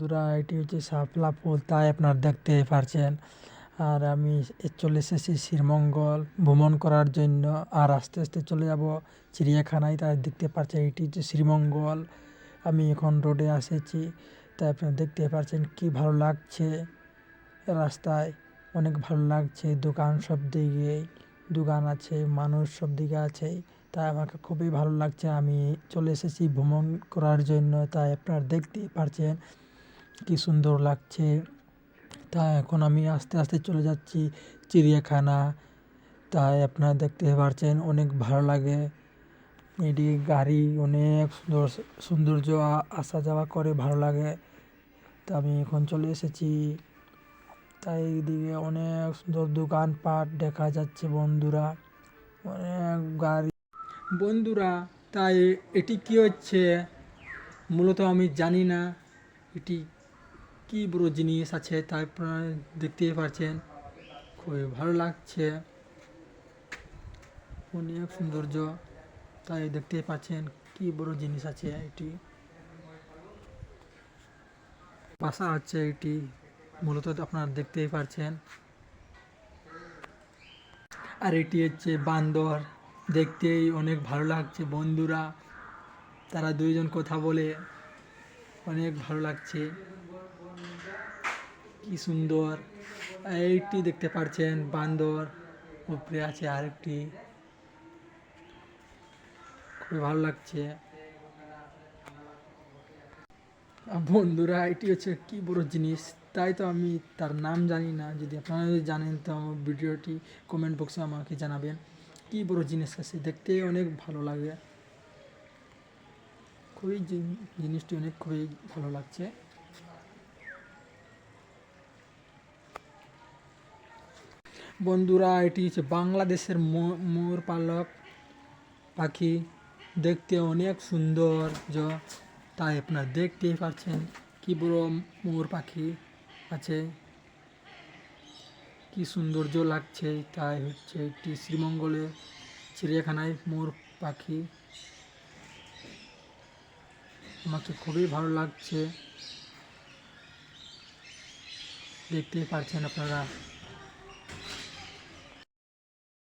বন্ধুরা এটি হচ্ছে শাপলা ফুল, তাই আপনারা দেখতে পারছেন। আর আমি চলে এসেছি শ্রীমঙ্গল ভ্রমণ করার জন্য। আর আস্তে আস্তে চলে যাব চিড়িয়াখানায়, তাই দেখতে পাচ্ছেন এটি হচ্ছে শ্রীমঙ্গল। আমি এখন রোডে এসেছি, তাই আপনারা দেখতে পাচ্ছেন কি ভালো লাগছে রাস্তায়। অনেক ভালো লাগছে, দোকান সব দিকে, দোকান আছে, মানুষ সব দিকে আছে, তাই আমাকে খুবই ভালো লাগছে। আমি চলে এসেছি ভ্রমণ করার জন্য, তাই আপনারা দেখতে পারছেন কি সুন্দর লাগছে। তা এখন আমি আস্তে আস্তে চলে যাচ্ছি চিড়িয়াখানা। তাই আপনারা দেখতে পারছেন অনেক ভালো লাগে। এটি গাড়ি অনেক সুন্দর সৌন্দর্য আসা যাওয়া করে ভালো লাগে। তা আমি এখন চলে এসেছি। তাই এইদিকে অনেক সুন্দর দোকানপাট দেখা যাচ্ছে বন্ধুরা। অনেক গাড়ি। বন্ধুরা, তাই এটি কি হচ্ছে? মূলত আমি জানি না। এটি কি বড় জিনিস আছে তাই আপনারা দেখতেই পাচ্ছেন খুবই ভালো লাগছে। অনেক সৌন্দর্য, তাই দেখতেই পাচ্ছেন কি বড় জিনিস আছে এটি। বাসা হচ্ছে এটি, মূলত আপনারা দেখতেই পাচ্ছেন আর এটি হচ্ছে বান্দর, দেখতেই অনেক ভালো লাগছে বন্ধুরা। তারা দুইজন কথা বলে অনেক ভালো লাগছে। কি সুন্দর। এইটি দেখতে পাচ্ছেন বান্দর। উপরে আছে আরেকটি। খুবই ভালো লাগছে। বন্ধুরা, এটি হচ্ছে কি বড় জিনিস? তাই তো আমি তার নাম জানি না। যদি আপনারা যদি জানেন, তো আমার ভিডিওটি কমেন্ট বক্সে আমাকে জানাবেন কি বড় জিনিস আছে। দেখতে অনেক ভালো লাগে। খুবই জিনিসটি অনেক খুবই ভালো লাগছে। বন্ধুরা, এটি হচ্ছে বাংলাদেশের মো- মোর পালক পাখি। দেখতে অনেক সুন্দর য তাই আপনারা দেখতেই পাচ্ছেন কি বড় মোর পাখি আছে। কি সৌন্দর্য লাগছে, তাই হচ্ছে একটি শ্রীমঙ্গলে চিড়িয়াখানায় মোর পাখি। আমাকে খুবই ভালো লাগছে। দেখতেই পাচ্ছেন আপনারা।